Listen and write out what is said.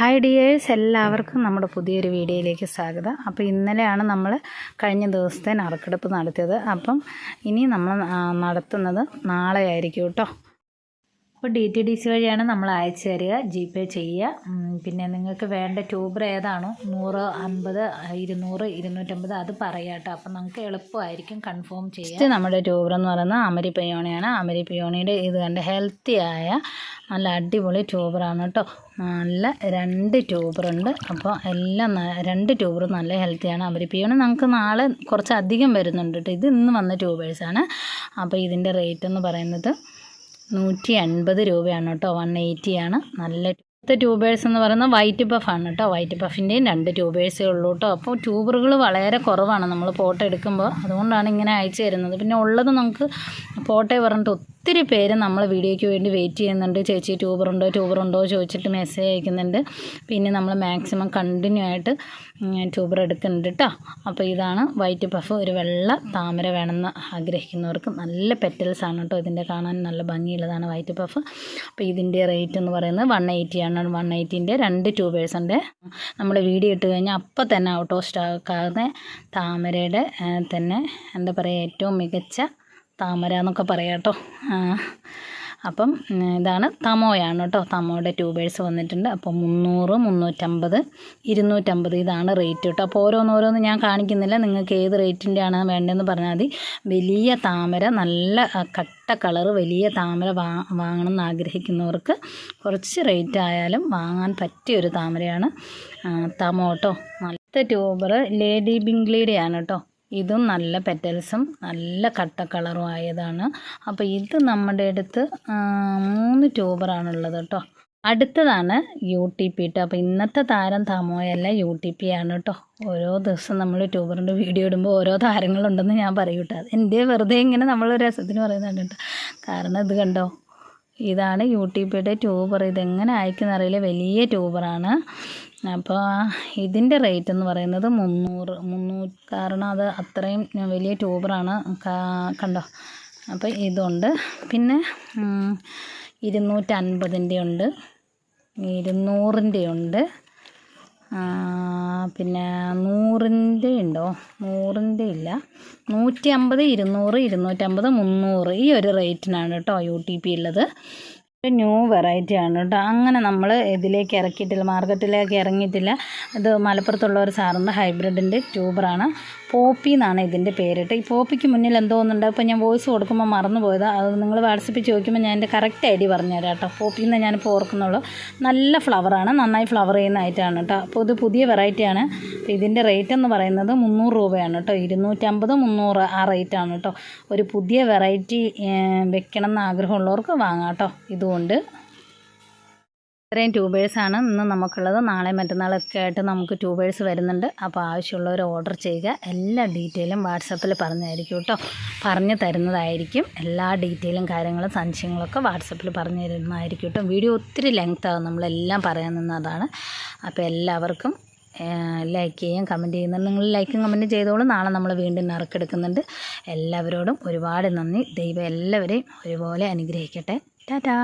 Hi dears എല്ലാവർക്കും നമ്മുടെ പുതിയൊരു വീഡിയോയിലേക്ക് സ്വാഗതം. അപ്പോൾ ഇന്നലെയാണ് നമ്മൾ കഴിഞ്ഞ ദിവസത്തെ നറുക്കെടുപ്പ് നടത്തിയത്. അപ്പം ഇനി നമ്മൾ നടത്തുന്നത് നാളെ ആയിരിക്കും കേട്ടോ. അപ്പോൾ ഡി ടി ഡി സി വഴിയാണ് നമ്മൾ അയച്ചു തരിക ജി പേ ചെയ്യുക. പിന്നെ നിങ്ങൾക്ക് വേണ്ട ട്യൂബർ ഏതാണോ നൂറ് അൻപത് ഇരുന്നൂറ് ഇരുന്നൂറ്റമ്പത് അത് പറയാം കേട്ടോ. അപ്പം നമുക്ക് എളുപ്പമായിരിക്കും കൺഫേം ചെയ്യാം നമ്മുടെ ട്യൂബർ എന്ന് പറയുന്നത് അമരി പിയോണിയാണ്. അമരി പിയോണിയുടെ ഇത് കണ്ട് ഹെൽത്തി ആയ നല്ല അടിപൊളി ട്യൂബറാണ് കേട്ടോ. നല്ല രണ്ട് ട്യൂബറുണ്ട് അപ്പോൾ എല്ലാം രണ്ട് ട്യൂബറും നല്ല ഹെൽത്തിയാണ് അമരി പിയോണി നമുക്ക് നാളെ കുറച്ച് അധികം വരുന്നുണ്ട് കേട്ടോ. ഇത് ഇന്ന് വന്ന ട്യൂബേഴ്സാണ് അപ്പോൾ ഇതിന്റെ റേറ്റ് എന്ന് പറയുന്നത് നൂറ്റി അൻപത് രൂപയാണ് കേട്ടോ വൺ എയ്റ്റിയാണ്. നല്ല ഇപ്പോഴത്തെ ട്യൂബേഴ്സ് എന്ന് പറയുന്നത് വൈറ്റ് പഫാണ് കേട്ടോ വൈറ്റ് പഫിന്റെയും രണ്ട് ട്യൂബേഴ്സേ ഉള്ളൂ കേട്ടോ. അപ്പോൾ ട്യൂബറുകൾ വളരെ കുറവാണ് നമ്മൾ ഫോട്ടോ എടുക്കുമ്പോൾ. അതുകൊണ്ടാണ് ഇങ്ങനെ അയച്ചു തരുന്നത്. പിന്നെ ഉള്ളത് നമുക്ക് ഫോട്ടോ പറഞ്ഞിട്ട് ഒത്തിരി പേര് നമ്മൾ വീഡിയോയ്ക്ക് വേണ്ടി വെയിറ്റ് ചെയ്യുന്നുണ്ട്. ചേച്ചി ട്യൂബറുണ്ടോ ട്യൂബറുണ്ടോ ചോദിച്ചിട്ട് മെസ്സേജ് അയക്കുന്നുണ്ട്. പിന്നെ നമ്മൾ മാക്സിമം കണ്ടിന്യൂ ആയിട്ട് ട്യൂബർ എടുക്കുന്നുണ്ട് കേട്ടോ അപ്പോൾ ഇതാണ് വൈറ്റ് പഫ് ഒരു വെള്ള താമര വേണമെന്ന് ആഗ്രഹിക്കുന്നവർക്ക് നല്ല പെറ്റൽസ് ആണ് കേട്ടോ ഇതിന്റെ കാണാൻ നല്ല ഭംഗിയുള്ളതാണ് വൈറ്റ് പഫ് അപ്പോൾ ഇതിന്റെ റേറ്റ് എന്ന് പറയുന്നത് വൺ എയ്റ്റി ആണ്. വൺ എയ്റ്റീന്റെ രണ്ട് ട്യൂബേഴ്സ് ഉണ്ട്. നമ്മൾ വീഡിയോ ഇട്ട് കഴിഞ്ഞാൽ അപ്പോൾ തന്നെ ഔട്ട് ഓഫ് സ്റ്റോക്ക് ആകുന്ന താമരയുടെ തന്നെ എന്താ പറയുക ഏറ്റവും മികച്ച താമര എന്നൊക്കെ പറയാം കേട്ടോ. അപ്പം ഇതാണ് തമോയാണ് കേട്ടോ. തമോയുടെ ട്യൂബേഴ്സ് വന്നിട്ടുണ്ട്. അപ്പോൾ മുന്നൂറ് മുന്നൂറ്റമ്പത് ഇരുന്നൂറ്റമ്പത് ഇതാണ് റേറ്റ് കേട്ടോ. അപ്പോൾ ഓരോന്നോരോന്ന് ഞാൻ കാണിക്കുന്നില്ല. നിങ്ങൾക്ക് ഏത് റേറ്റിന്റെ ആണ് വേണ്ടതെന്ന് പറഞ്ഞാൽ മതി. വലിയ താമര നല്ല കട്ട കളറ് വലിയ താമര വാ വാങ്ങണം എന്ന് ആഗ്രഹിക്കുന്നവർക്ക് കുറച്ച് റേറ്റ് ആയാലും വാങ്ങാൻ പറ്റിയ ഒരു താമരയാണ് തമോ കേട്ടോ. നല്ല ട്യൂബർ ലേഡി ബിംഗ്ലിയുടെയാണ് കേട്ടോ. ഇതും നല്ല പെറ്റൽസും നല്ല കട്ട കളറും ആയതാണ്. അപ്പോൾ ഇത് നമ്മുടെ അടുത്ത് മൂന്ന് ട്യൂബറാണുള്ളത് കേട്ടോ അടുത്തതാണ് യു ടി പി കേട്ടോ അപ്പോൾ ഇന്നത്തെ താരം തമോയല്ല യു ടി പി ആണ് കേട്ടോ ഓരോ ദിവസം നമ്മൾ ട്യൂബറിന്റെ വീഡിയോ ഇടുമ്പോൾ ഓരോ താരങ്ങളുണ്ടെന്ന് ഞാൻ പറയൂട്ടോ. എന്റെ വെറുതെ ഇങ്ങനെ നമ്മൾ രസത്തിന് പറയുന്നുണ്ട് കേട്ടോ. കാരണം ഇത് കണ്ടോ ഇതാണ് യു ടി പിയുടെ ട്യൂബർ. ഇതെങ്ങനെ അയക്കുന്ന അറിയില്ല. വലിയ ട്യൂബറാണ്. അപ്പോൾ ഇതിന്റെ റേറ്റ് എന്ന് പറയുന്നത് മുന്നൂറ് മുന്നൂറ് കാരണം അത് അത്രയും വലിയ ട്യൂബറാണ്. കണ്ടോ? അപ്പോൾ ഇതുണ്ട്. പിന്നെ ഇരുന്നൂറ്റൻപതിന്റെ ഉണ്ട്. ഇരുന്നൂറിന്റെ ഉണ്ട്. പിന്നെ നൂറിന്റെ ഉണ്ടോ നൂറിന്റെ ഇല്ല നൂറ്റി അമ്പത് ഇരുന്നൂറ് ഇരുന്നൂറ്റമ്പത് മുന്നൂറ് ഈ ഒരു റേറ്റിനാണ് കേട്ടോ യു ടി പി ഉള്ളത്. ഒരു ന്യൂ വെറൈറ്റി ആണ് കേട്ടോ. അങ്ങനെ നമ്മൾ ഇതിലേക്ക് ഇറക്കിയിട്ടില്ല മാർക്കറ്റിലേക്ക് ഇറങ്ങിയിട്ടില്ല. ഇത് മലപ്പുറത്തുള്ള ഒരു സാറിന്റെ ഹൈബ്രിഡിന്റെ ട്യൂബറാണ് പോപ്പി എന്നാണ് ഇതിന്റെ പേരിട്ട്. ഈ പോപ്പിക്ക് മുന്നിൽ എന്തോ ഒന്നുണ്ട്. അപ്പോൾ ഞാൻ വോയിസ് കൊടുക്കുമ്പോൾ മറന്നു പോയത് അത് നിങ്ങൾ വാട്സപ്പിൽ ചോദിക്കുമ്പോൾ ഞാൻ എന്റെ കറക്റ്റ് ഐ ഡി പറഞ്ഞുതരാം കേട്ടോ. പോപ്പി എന്ന് ഞാനിപ്പോൾ ഓർക്കുന്നുള്ളൂ. നല്ല ഫ്ലവറാണ് നന്നായി ഫ്ലവർ ചെയ്യുന്ന ഐറ്റമാണ് കേട്ടോ. അപ്പോൾ ഇത് പുതിയ വെറൈറ്റിയാണ് ഇതിന്റെ റേറ്റ് എന്ന് പറയുന്നത് മുന്നൂറ് രൂപയാണ് കേട്ടോ. ഇരുന്നൂറ്റമ്പത് മുന്നൂറ് ആ റേറ്റാണ് കേട്ടോ. ഒരു പുതിയ വെറൈറ്റി വെക്കണം എന്ന് ആഗ്രഹമുള്ളവർക്ക് വാങ്ങാം കേട്ടോ. ഇതുകൊണ്ട് ഇത്രയും ട്യൂബേഴ്സാണ് ഇന്ന് നമുക്കുള്ളത്. നാളെ മറ്റന്നാളൊക്കെ ആയിട്ട് നമുക്ക് ട്യൂബേഴ്സ് വരുന്നുണ്ട്. അപ്പോൾ ആവശ്യമുള്ളവർ ഓർഡർ ചെയ്യുക. എല്ലാ ഡീറ്റെയിലും വാട്സപ്പിൽ പറഞ്ഞായിരിക്കും കേട്ടോ. പറഞ്ഞു തരുന്നതായിരിക്കും. എല്ലാ ഡീറ്റെയിലും കാര്യങ്ങളും സംശയങ്ങളൊക്കെ വാട്സപ്പിൽ പറഞ്ഞു തരുന്നതായിരിക്കും കേട്ടോ. വീഡിയോ ഒത്തിരി ലെങ്ത് ആകും നമ്മളെല്ലാം പറയാൻ നിന്നതാണ്. അപ്പോൾ എല്ലാവർക്കും ലൈക്ക് ചെയ്യും കമന്റ് ചെയ്യുന്നുണ്ട് നിങ്ങൾ ലൈക്കും കമന്റ് ചെയ്തോളൂ. നാളെ നമ്മൾ വീണ്ടും നറുക്കെടുക്കുന്നുണ്ട്. എല്ലാവരോടും ഒരുപാട് നന്ദി. ദൈവം എല്ലാവരെയും ഒരുപോലെ അനുഗ്രഹിക്കട്ടെ. ടാറ്റാ